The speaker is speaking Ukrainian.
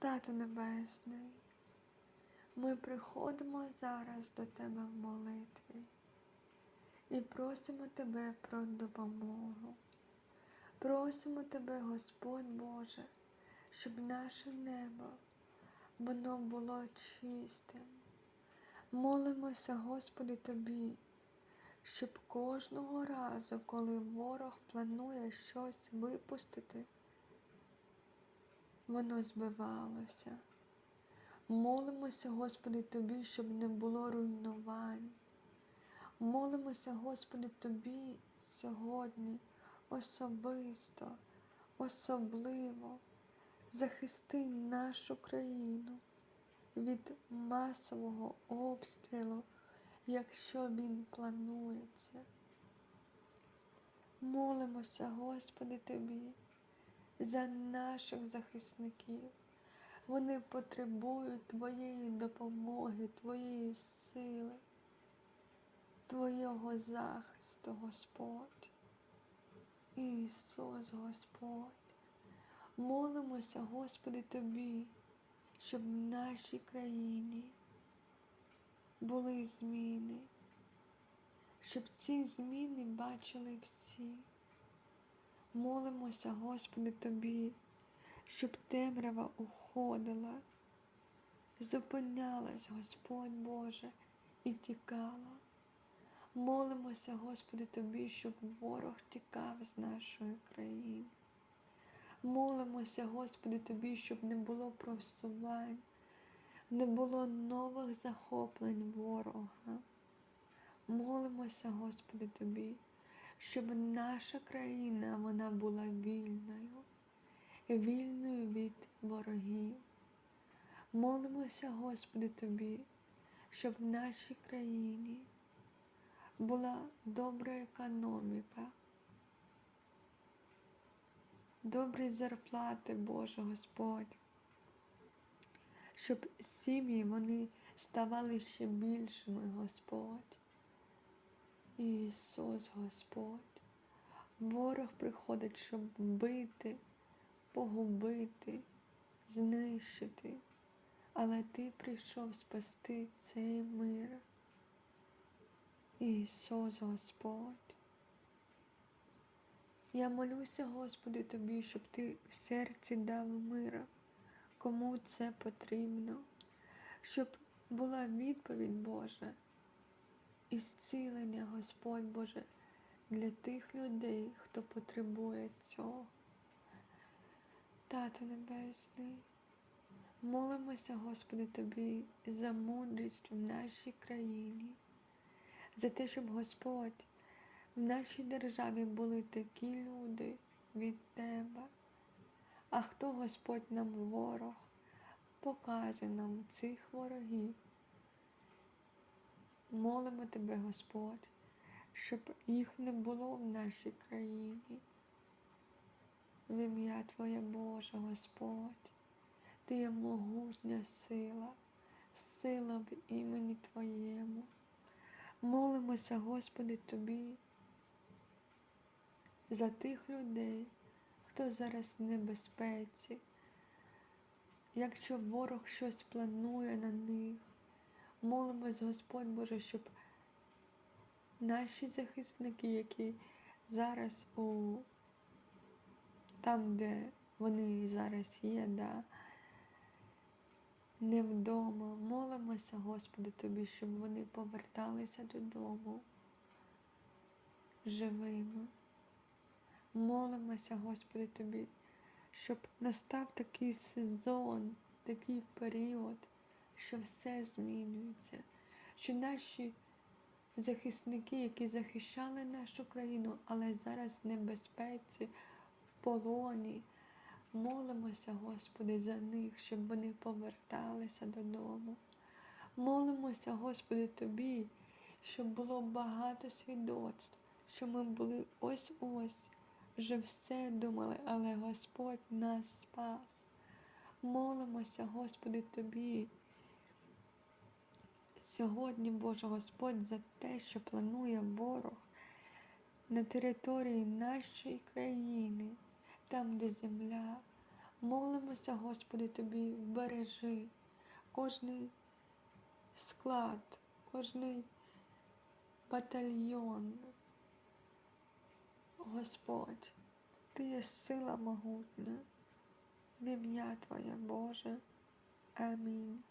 Тату Небесний, ми приходимо зараз до Тебе в молитві і просимо Тебе про допомогу. Просимо Тебе, Господь Боже, щоб наше небо воно було чистим. Молимося, Господи, Тобі, щоб кожного разу, коли ворог планує щось випустити, воно збивалося. Молимося, Господи, Тобі, щоб не було руйнувань. Молимося, Господи, Тобі сьогодні особисто, особливо захисти нашу країну від масового обстрілу, якщо він планується. Молимося, Господи, Тобі, за наших захисників. Вони потребують Твоєї допомоги, Твоєї сили, Твоєго захисту, Господь. Ісус Господь. Молимося, Господи, Тобі, щоб в нашій країні були зміни, щоб ці зміни бачили всі. Молимося, Господи, Тобі, щоб темрява уходила, зупинялась, Господь Боже, і тікала. Молимося, Господи, Тобі, щоб ворог тікав з нашої країни. Молимося, Господи, Тобі, щоб не було просувань, не було нових захоплень ворога. Молимося, Господи, Тобі, щоб наша країна вона була вільною, вільною від ворогів. Молимося, Господи, Тобі, щоб в нашій країні була добра економіка, добрі зарплати, Боже Господь, щоб сім'ї вони ставали ще більшими, Господь. Ісус Господь. Ворог приходить, щоб вбити, погубити, знищити, але Ти прийшов спасти цей мир. Ісус Господь. Я молюся, Господи, Тобі, щоб Ти в серці дав мира, кому це потрібно, щоб була відповідь Божа, і зцілення, Господь Боже, для тих людей, хто потребує цього. Тато Небесний, молимося, Господи, Тобі за мудрість в нашій країні за те, щоб Господь в нашій державі були такі люди від Тебе. А хто Господь нам ворог, показує нам цих ворогів. Молимо Тебе, Господь, щоб їх не було в нашій країні. В ім'я Твоє Боже, Господь, Ти є могутня сила, сила в імені Твоєму. Молимося, Господи, Тобі, за тих людей, хто зараз в небезпеці. Якщо ворог щось планує на них, молимось, Господь Боже, щоб наші захисники, які зараз у там, де вони зараз є, да, не вдома. Молимося, Господи, Тобі, щоб вони поверталися додому живими. Молимося, Господи, Тобі, щоб настав такий сезон, такий період, що все змінюється, що наші захисники, які захищали нашу країну, але зараз в небезпеці, в полоні. Молимося, Господи, за них, щоб вони поверталися додому. Молимося, Господи, Тобі, щоб було багато свідоцтв, що ми були ось-ось, вже все думали, але Господь нас спас. Молимося, Господи, Тобі. Сьогодні, Боже Господь, за те, що планує ворог на території нашої країни, там, де земля. Молимося, Господи, Тобі, вбережи кожний склад, кожний батальйон. Господь, Ти є сила могутня, в ім'я Твоє Боже. Амінь.